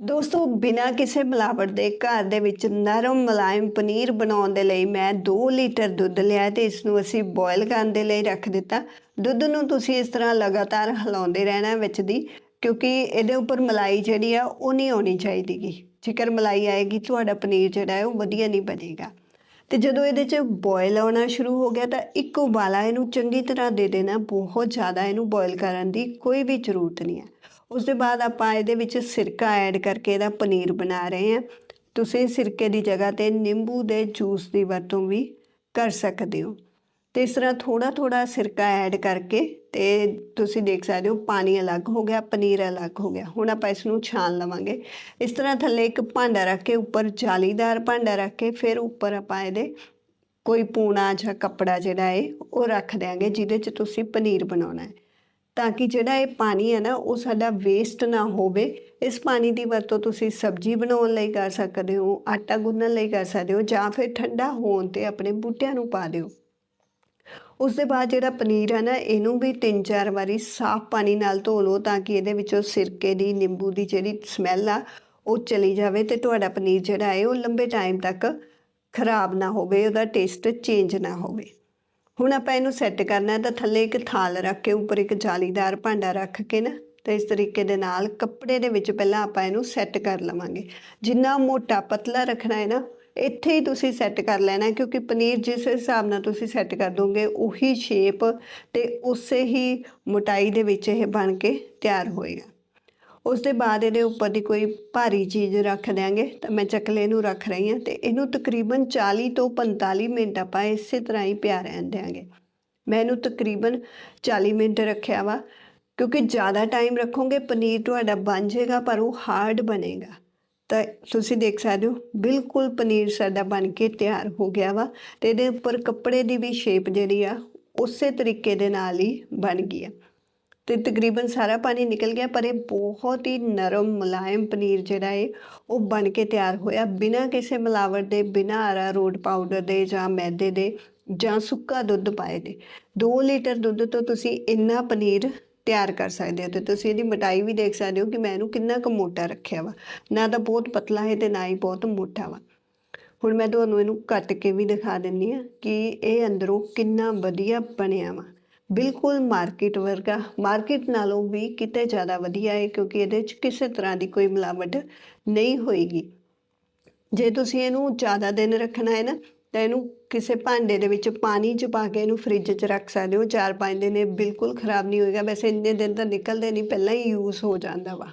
ਦੋਸਤੋ, ਬਿਨਾਂ ਕਿਸੇ ਮਿਲਾਵਟ ਦੇ ਘਰ ਦੇ ਵਿੱਚ ਨਰਮ ਮਲਾਇਮ ਪਨੀਰ ਬਣਾਉਣ ਦੇ ਲਈ ਮੈਂ 2 ਲੀਟਰ ਦੁੱਧ ਲਿਆ ਤੇ ਇਸ ਨੂੰ ਅਸੀਂ ਬੋਇਲ ਕਰਨ ਦੇ ਲਈ ਰੱਖ ਦਿੱਤਾ। ਦੁੱਧ ਨੂੰ ਤੁਸੀਂ ਇਸ ਤਰ੍ਹਾਂ ਲਗਾਤਾਰ ਹਿਲਾਉਂਦੇ ਰਹਿਣਾ ਵਿੱਚ ਦੀ, ਕਿਉਂਕਿ ਇਹਦੇ ਉੱਪਰ ਮਲਾਈ ਜਿਹੜੀ ਆ, ਉਹ ਨਹੀਂ ਆਉਣੀ ਚਾਹੀਦੀਗੀ। ਜੇਕਰ ਮਲਾਈ ਆਏਗੀ, ਤੁਹਾਡਾ ਪਨੀਰ ਜਿਹੜਾ ਹੈ, ਉਹ ਵਧੀਆ ਨਹੀਂ ਬਣੇਗਾ। ਤੇ ਜਦੋਂ ਇਹਦੇ 'ਚ ਬੋਇਲ ਆਉਣਾ ਸ਼ੁਰੂ ਹੋ ਗਿਆ, ਤਾਂ ਇੱਕ ਉਬਾਲਾ ਇਹਨੂੰ ਚੰਗੀ ਤਰ੍ਹਾਂ ਦੇ ਦੇਣਾ। ਬਹੁਤ ਜ਼ਿਆਦਾ ਇਹਨੂੰ ਬੋਇਲ ਕਰਨ ਦੀ ਕੋਈ ਵੀ ਜ਼ਰੂਰਤ ਨਹੀਂ ਹੈ। ਉਸ ਦੇ ਬਾਅਦ ਆਪਾਂ ਇਹਦੇ ਵਿੱਚ ਸਿਰਕਾ ਐਡ ਕਰਕੇ ਇਹਦਾ ਪਨੀਰ ਬਣਾ ਰਹੇ ਹਾਂ। ਤੁਸੀਂ ਸਿਰਕੇ ਦੀ ਜਗ੍ਹਾ ਤੇ ਨਿੰਬੂ ਦੇ ਜੂਸ ਦੀ ਵਰਤੋਂ ਵੀ ਕਰ ਸਕਦੇ ਹੋ। ਤੇ ਇਸ ਤਰ੍ਹਾਂ ਥੋੜਾ ਥੋੜਾ ਸਿਰਕਾ ਐਡ ਕਰਕੇ ਤੇ ਤੁਸੀਂ ਦੇਖ ਸਕਦੇ ਹੋ ਪਾਣੀ ਅਲੱਗ ਹੋ ਗਿਆ, ਪਨੀਰ ਅਲੱਗ ਹੋ ਗਿਆ। ਹੁਣ ਆਪਾਂ ਇਸ ਨੂੰ ਛਾਣ ਲਵਾਂਗੇ। ਇਸ ਤਰ੍ਹਾਂ ਥੱਲੇ ਇੱਕ ਭਾਂਡਾ ਰੱਖ ਕੇ, ਉੱਪਰ ਜਾਲੀਦਾਰ ਭਾਂਡਾ ਰੱਖ ਕੇ, ਫਿਰ ਉੱਪਰ ਆਪਾਂ ਇਹਦੇ ਕੋਈ ਪੂਣਾ ਜਾਂ ਕੱਪੜਾ ਜਿਹੜਾ ਹੈ ਉਹ ਰੱਖ ਦਿਆਂਗੇ, ਜਿਹਦੇ 'ਚ ਤੁਸੀਂ ਪਨੀਰ ਬਣਾਉਣਾ ਹੈ ਤਾਂ ਕਿ ਜਿਹੜਾ ਇਹ ਪਾਣੀ ਹੈ ਨਾ, ਉਹ ਸਾਡਾ ਵੇਸਟ ਨਾ ਹੋਵੇ। ਇਸ ਪਾਣੀ ਦੀ ਵਰਤੋਂ ਤੁਸੀਂ ਸਬਜ਼ੀ ਬਣਾਉਣ ਲਈ ਕਰ ਸਕਦੇ ਹੋ, ਆਟਾ ਗੁੰਨਣ ਲਈ ਕਰ ਸਕਦੇ ਹੋ, ਜਾਂ ਫਿਰ ਠੰਡਾ ਹੋਣ ਤੇ ਆਪਣੇ ਬੂਟਿਆਂ ਨੂੰ ਪਾ ਦਿਓ। ਉਸ ਦੇ ਬਾਅਦ ਜਿਹੜਾ ਪਨੀਰ ਹੈ ਨਾ, ਇਹਨੂੰ ਵੀ ਤਿੰਨ ਚਾਰ ਵਾਰੀ ਸਾਫ਼ ਪਾਣੀ ਨਾਲ ਧੋ ਲਓ ਤਾਂ ਕਿ ਇਹਦੇ ਵਿੱਚੋਂ ਸਿਰਕੇ ਦੀ, ਨਿੰਬੂ ਦੀ ਜਿਹੜੀ ਸਮੈਲ ਆ, ਉਹ ਚਲੀ ਜਾਵੇ ਤੇ ਤੁਹਾਡਾ ਪਨੀਰ ਜਿਹੜਾ ਹੈ, ਉਹ ਲੰਬੇ ਟਾਈਮ ਤੱਕ ਖਰਾਬ ਨਾ ਹੋਵੇ, ਉਹਦਾ ਟੇਸਟ ਚੇਂਜ ਨਾ ਹੋਵੇ। ਹੁਣ ਆਪਾਂ ਇਹਨੂੰ ਸੈੱਟ ਕਰਨਾ ਤਾਂ ਥੱਲੇ ਇੱਕ ਥਾਲ ਰੱਖ ਕੇ, ਉੱਪਰ ਇੱਕ ਜਾਲੀਦਾਰ ਭਾਂਡਾ ਰੱਖ ਕੇ ਨਾ, ਤੇ ਇਸ ਤਰੀਕੇ ਦੇ ਨਾਲ ਕੱਪੜੇ ਦੇ ਵਿੱਚ ਪਹਿਲਾਂ ਆਪਾਂ ਇਹਨੂੰ ਸੈੱਟ ਕਰ ਲਵਾਂਗੇ। ਜਿੰਨਾ ਮੋਟਾ ਪਤਲਾ ਰੱਖਣਾ ਹੈ ਨਾ, ਇੱਥੇ ਹੀ ਤੁਸੀਂ ਸੈੱਟ ਕਰ ਲੈਣਾ ਕਿਉਂਕਿ ਪਨੀਰ ਜਿਸ ਹਿਸਾਬ ਨਾਲ ਤੁਸੀਂ ਸੈੱਟ ਕਰ ਦੋਗੇ, ਉਹੀ ਸ਼ੇਪ ਤੇ ਉਸੇ ਹੀ ਮੋਟਾਈ ਦੇ ਵਿੱਚ ਇਹ ਬਣ ਕੇ ਤਿਆਰ ਹੋਏਗਾ। ਉਸ ਦੇ ਬਾਅਦ ਇਹਦੇ ਉੱਪਰ ਦੀ ਕੋਈ ਭਾਰੀ ਚੀਜ਼ ਰੱਖ ਦਿਆਂਗੇ। ਤਾਂ ਮੈਂ ਚੱਕਲੇ ਨੂੰ ਰੱਖ ਰਹੀ ਹਾਂ ਤੇ ਇਹਨੂੰ ਤਕਰੀਬਨ 40 ਤੋਂ 45 ਮਿੰਟ ਆਪਾਂ ਇਸੇ ਤਰ੍ਹਾਂ ਹੀ ਪਿਆ ਰਹਿਣ ਦਿਆਂਗੇ। ਮੈਂ ਇਹਨੂੰ ਤਕਰੀਬਨ 40 ਮਿੰਟ ਰੱਖਿਆ ਵਾ, ਕਿਉਂਕਿ ਜ਼ਿਆਦਾ ਟਾਈਮ ਰੱਖੋਗੇ ਪਨੀਰ ਤੁਹਾਡਾ ਬਣ ਜਾਏਗਾ, ਪਰ ਉਹ ਹਾਰਡ ਬਣੇਗਾ। ਤਾਂ ਤੁਸੀਂ ਦੇਖ ਸਕਦੇ ਹੋ, ਬਿਲਕੁਲ ਪਨੀਰ ਸਾਡਾ ਬਣ ਕੇ ਤਿਆਰ ਹੋ ਗਿਆ ਵਾ ਤੇ ਇਹਦੇ ਉੱਪਰ ਕੱਪੜੇ ਦੀ ਵੀ ਸ਼ੇਪ ਜਿਹੜੀ ਆ, ਉਸੇ ਤਰੀਕੇ ਦੇ ਨਾਲ ਹੀ ਬਣ ਗਈ ਆ। ਤੇ ਤਕਰੀਬਨ ਸਾਰਾ ਪਾਣੀ ਨਿਕਲ ਗਿਆ, ਪਰ ਇਹ ਬਹੁਤ ਹੀ ਨਰਮ ਮੁਲਾਇਮ ਪਨੀਰ ਜਿਹੜਾ ਹੈ ਉਹ ਬਣ ਕੇ ਤਿਆਰ ਹੋਇਆ ਬਿਨਾਂ ਕਿਸੇ ਮਿਲਾਵਟ ਦੇ, ਬਿਨਾਂ ਆਰਾ ਰੋਡ ਪਾਊਡਰ ਦੇ ਜਾਂ ਮੈਦੇ ਦੇ ਜਾਂ ਸੁੱਕਾ ਦੁੱਧ ਪਾਏ ਦੇ। 2 ਲੀਟਰ ਦੁੱਧ ਤੋਂ ਤੁਸੀਂ ਇੰਨਾ ਪਨੀਰ ਤਿਆਰ ਕਰ ਸਕਦੇ ਹੋ ਤੇ ਤੁਸੀਂ ਇਹਦੀ ਮੋਟਾਈ ਵੀ ਦੇਖ ਸਕਦੇ ਹੋ ਕਿ ਮੈਂ ਇਹਨੂੰ ਕਿੰਨਾ ਕੁ ਮੋਟਾ ਰੱਖਿਆ ਵਾ। ਨਾ ਤਾਂ ਬਹੁਤ ਪਤਲਾ ਹੈ ਤੇ ਨਾ ਹੀ ਬਹੁਤ ਮੋਟਾ ਵਾ। ਹੁਣ ਮੈਂ ਤੁਹਾਨੂੰ ਇਹਨੂੰ ਕੱਟ ਕੇ ਵੀ ਦਿਖਾ ਦਿੰਨੀ ਆ ਕਿ ਇਹ ਅੰਦਰੋਂ ਕਿੰਨਾ ਵਧੀਆ ਬਣਿਆ ਵਾ। ਬਿਲਕੁਲ ਮਾਰਕੀਟ ਵਰਗਾ, ਮਾਰਕੀਟ ਨਾਲੋਂ ਵੀ ਕਿਤੇ ਜ਼ਿਆਦਾ ਵਧੀਆ ਹੈ ਕਿਉਂਕਿ ਇਹਦੇ 'ਚ ਕਿਸੇ ਤਰ੍ਹਾਂ ਦੀ ਕੋਈ ਮਿਲਾਵਟ ਨਹੀਂ ਹੋਏਗੀ। ਜੇ ਤੁਸੀਂ ਇਹਨੂੰ ਜ਼ਿਆਦਾ ਦਿਨ ਰੱਖਣਾ ਹੈ ਨਾ, ਤਾਂ ਇਹਨੂੰ ਕਿਸੇ ਭਾਂਡੇ ਦੇ ਵਿੱਚ ਪਾਣੀ 'ਚ ਪਾ ਕੇ ਇਹਨੂੰ ਫ੍ਰਿਜ 'ਚ ਰੱਖ ਸਕਦੇ ਹੋ। 4-5 ਦਿਨ ਇਹ ਬਿਲਕੁਲ ਖਰਾਬ ਨਹੀਂ ਹੋਏਗਾ। ਵੈਸੇ ਇੰਨੇ ਦਿਨ ਤਾਂ ਨਿਕਲਦੇ ਨਹੀਂ, ਪਹਿਲਾਂ ਹੀ ਯੂਜ਼ ਹੋ ਜਾਂਦਾ ਵਾ।